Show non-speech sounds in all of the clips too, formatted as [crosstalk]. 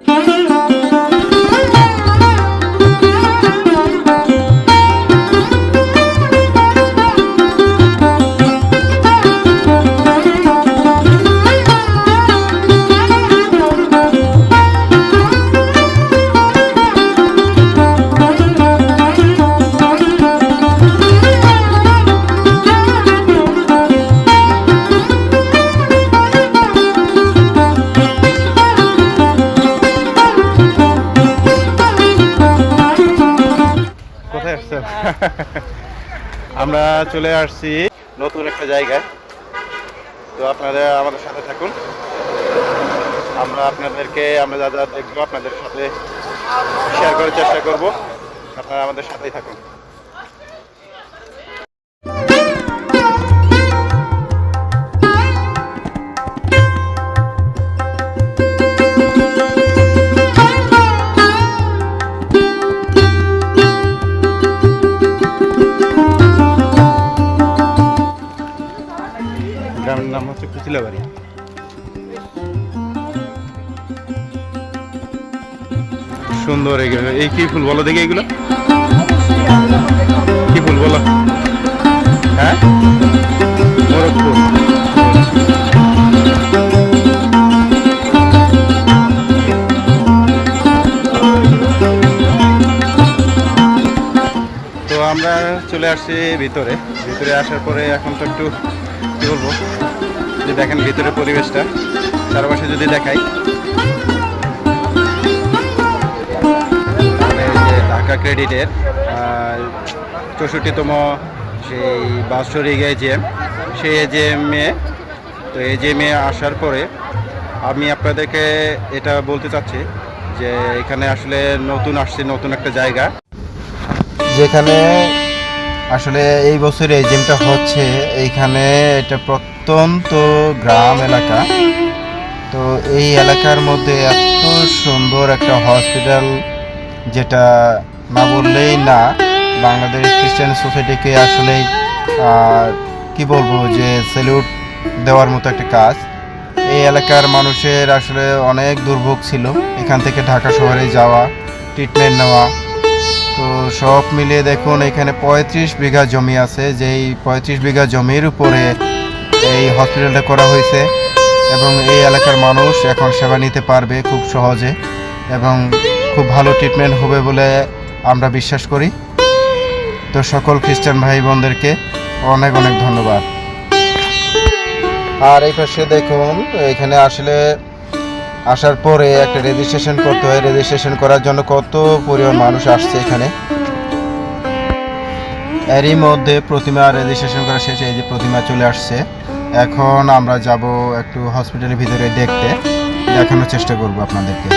Música [laughs] আমরা চলে আসছি নতুন একটা জায়গায়। তো আপনারা আমাদের সাথে থাকুন। আমরা আপনাদেরকে, আমরা যা যা দেখব আপনাদের সাথে শেয়ার করার চেষ্টা করব। আপনারা আমাদের সাথেই থাকুন। কুচিলাবাড়ি সুন্দর এই কি ফুল বলো দেখি এগুলো? কি ফুল বলো? হ্যাঁ? তো আমরা চলে আসছি ভিতরে। ভিতরে আসার পরে এখন তো একটু কি বলব? যে দেখেন ভিতরে পরিবেশটা, চারপাশে যদি দেখাই। ঢাকা ক্রেডিটের চৌষট্টিতম সেই বাৎসরিক এজিএম সেই এজিএমে তো এজিএমে আসার পরে আমি আপনাদেরকে এটা বলতে চাচ্ছি যে এখানে আসলে নতুন আসছে, নতুন একটা জায়গা। যেখানে আসলে এই বছর এই জিমটা হচ্ছে এইখানে এটা প্রত্যন্ত গ্রাম এলাকা। তো এই এলাকার মধ্যে এত সুন্দর একটা হসপিটাল যেটা না বললেই না বাংলাদেশ খ্রিস্টান সোসাইটিকে আসলেই আহ, কি বলব যে স্যালিউট দেওয়ার মতো একটা কাজ। এই এলাকার মানুষের আসলে অনেক দুর্ভোগ ছিল। এখান থেকে ঢাকা শহরে যাওয়া ট্রিটমেন্ট নেওয়া তো সব মিলিয়ে দেখুন, এখানে পঁয়ত্রিশ বিঘা জমি আছে। যেই পঁয়ত্রিশ বিঘা জমির উপরে এই হসপিটালটা করা হয়েছে এবং এই এলাকার মানুষ এখন সেবা নিতে পারবে খুব সহজে এবং খুব ভালো ট্রিটমেন্ট হবে বলে আমরা বিশ্বাস করি। তো সকল খ্রিস্টান ভাই বোনদেরকে অনেক অনেক ধন্যবাদ। আর এই পাশে দেখুন, এখানে আসলে আসার পরে একটা রেজিস্ট্রেশন করতে হয়। রেজিস্ট্রেশন করার জন্য কত পরিমাণ মানুষ আসছে এখানে? এরই মধ্যে প্রতিমা রেজিস্ট্রেশন করা শেষে, এই যে প্রতিমা চলে আসছে। এখন আমরা যাব একটু হসপিটালের ভিতরে দেখতে। দেখানোর চেষ্টা করব আপনাদেরকে।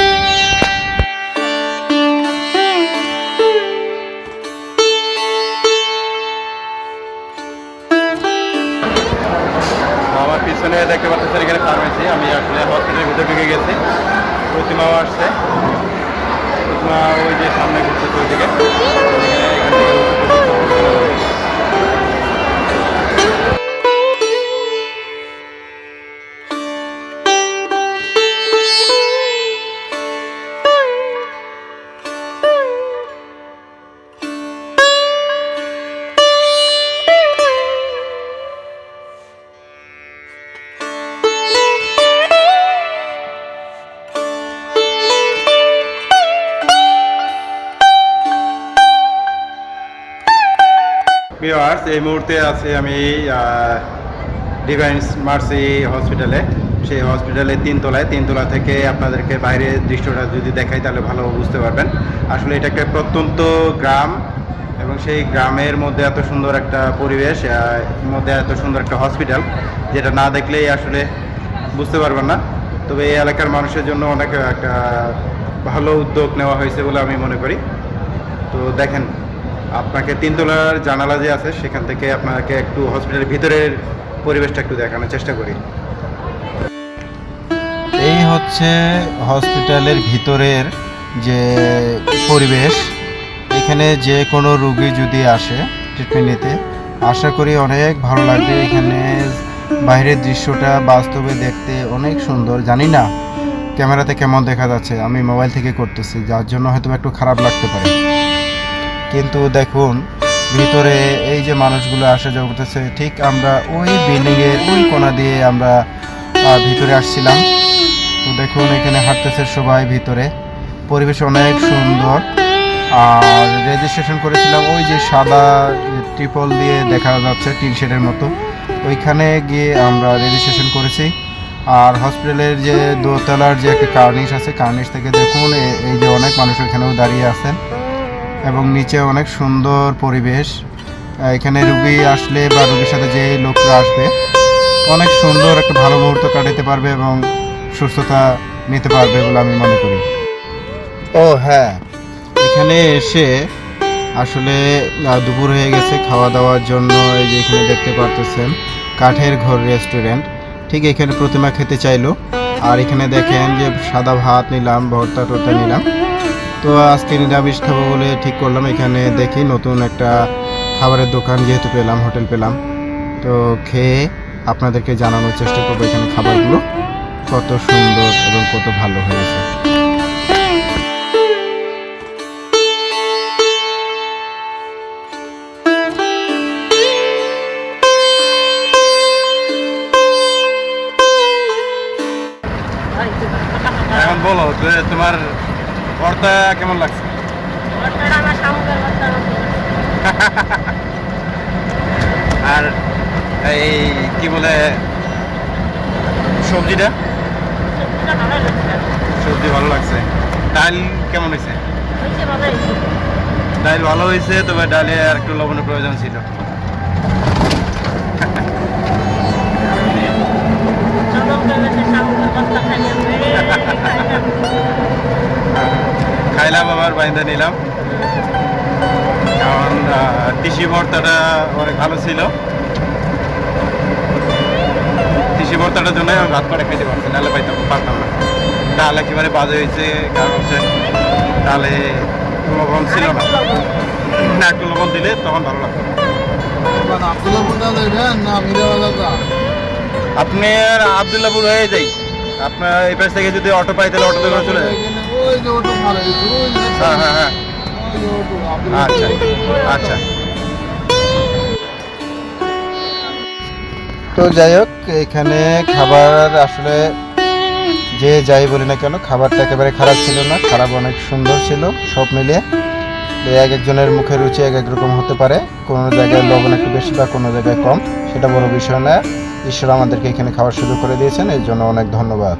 আমার পিছনে দেখতে পাচ্ছেন এখানে ফার্মেসি আমি আসলে হসপিটালের গেছে। প্রতিমাও আসছে। প্রতিমা ওই যে সামনে ঘুরতেছে ওইদিকে। ভিউয়ার্স এই মুহূর্তে আছে আমি ডিভাইন্স মার্সি হসপিটালে সেই হসপিটালে তিনতলায় তিনতলা থেকে আপনাদেরকে বাইরের দৃশ্যটা যদি দেখাই, তাহলে ভালো বুঝতে পারবেন। আসলে এটা একটা প্রত্যন্ত গ্রাম এবং সেই গ্রামের মধ্যে এত সুন্দর একটা পরিবেশ মধ্যে এত সুন্দর একটা হসপিটাল যেটা না দেখলেই আসলে বুঝতে পারবেন না। তবে এই এলাকার মানুষের জন্য অনেক একটা ভালো উদ্যোগ নেওয়া হয়েছে বলে আমি মনে করি। তো দেখেন আপনাকে তিনতলার জানালা যে আছে, সেখান থেকে আপনাকে একটু হসপিটালের ভিতরের পরিবেশটা একটু দেখানোর চেষ্টা করি। এই হচ্ছে হসপিটালের ভিতরের যে পরিবেশ। এখানে যে কোনো রুগী যদি আসে ট্রিটমেন্ট নিতে, আশা করি অনেক ভালো লাগবে। এখানে বাইরের দৃশ্যটা বাস্তবে দেখতে অনেক সুন্দর। জানি না, ক্যামেরাতে কেমন দেখা যাচ্ছে, আমি মোবাইল থেকে করতেছি, যার জন্য হয়তো একটু খারাপ লাগতে পারে। কিন্তু দেখুন, ভিতরে এই যে মানুষগুলো আসা যাওয়া করতেছে, ঠিক আমরা ওই বিল্ডিংয়ের ওই কোণা দিয়ে আমরা ভিতরে আসছিলাম। তো দেখুন, এখানে হাঁটতেছে সবাই ভিতরে। পরিবেশ অনেক সুন্দর। আর রেজিস্ট্রেশন করেছিলাম ওই যে সাদা ট্রিপল দিয়ে দেখা যাচ্ছে, টিন শেডের মতো। ওইখানে গিয়ে আমরা রেজিস্ট্রেশন করেছি। আর হসপিটালের যে দোতলার যে একটা কার্নিশ আছে, কার্নিশ থেকে দেখুন এই যে অনেক মানুষ এখানেও দাঁড়িয়ে আছেন। এবং নিচে অনেক সুন্দর পরিবেশ। এখানে রুগী আসলে বা রুগীর সাথে যে লোকরা আসবে, অনেক সুন্দর একটা ভালো মুহূর্ত কাটাতে পারবে এবং সুস্থতা নিতে পারবে বলে আমি মনে করি। ও হ্যাঁ। এখানে এসে আসলে দুপুর হয়ে গেছে খাওয়া দাওয়ার জন্য এই যে এখানে দেখতে পারতেছেন, কাঠের ঘর রেস্টুরেন্ট। ঠিক এখানে প্রতিমা খেতে চাইলো। আর এখানে দেখেন যে সাদা ভাত নিলাম ভর্তা টর্তা নিলাম। তো আজকে নিরামিষ খাব বলে ঠিক করলাম। এখানে দেখি নতুন একটা খাবারের দোকান যেহেতু পেলাম, হোটেল পেলাম। তো খেয়ে আপনাদেরকে জানানোর চেষ্টা করব এখানে খাবারগুলো। কত সুন্দর এবং কত ভালো হয়েছে। এখন বলো তোমার ভর্তা কেমন লাগছে? আর এই কি বলে সবজিটা? সবজি ভালো লাগছে। ডাল কেমন হয়েছে? ডাল ভালো হয়েছে তবে ডালে আর একটু লবণের প্রয়োজন ছিল। ভর্তা [laughs] খাইলাম আবার বাইন্দা নিলাম। কারণ তিসি ভর্তাটা অনেক ভালো ছিল। তিসি ভর্তাটার জন্য আমি ভাত করে খেতে পারছি নাহলে পাইতাম পারতাম না। ডাল একেবারে বাজে হয়েছে কারণ হচ্ছে ডালে লবণ ছিল না। না একটু লবণ দিলে তখন ভালো লাগতো। আব্দুল্লাহ কোনটা দেবেন না মিরাওয়ালাটা আপনি আর আবদুল্লাপুর হয়ে যাই। আপনার এই পাশ থেকে যদি অটো পাই তাহলে অটোতে করে চলে হ্যাঁ হ্যাঁ হ্যাঁ। আচ্ছা আচ্ছা। তো যাই হোক, এখানে খাবার আসলে যে যাই বলি না কেন, খাবারটা একেবারে খারাপ ছিল না, খারাপ অনেক সুন্দর ছিল, সব মিলিয়ে। এক একজনের মুখের রুচি এক এক রকম হতে পারে। কোনো জায়গায় লবণ একটু বেশি বা কোনো জায়গায় কম, সেটা বড় বিষয় না ঈশ্বর আমাদেরকে এখানে খাওয়ার সুযোগ করে দিয়েছেন, এর জন্য অনেক ধন্যবাদ।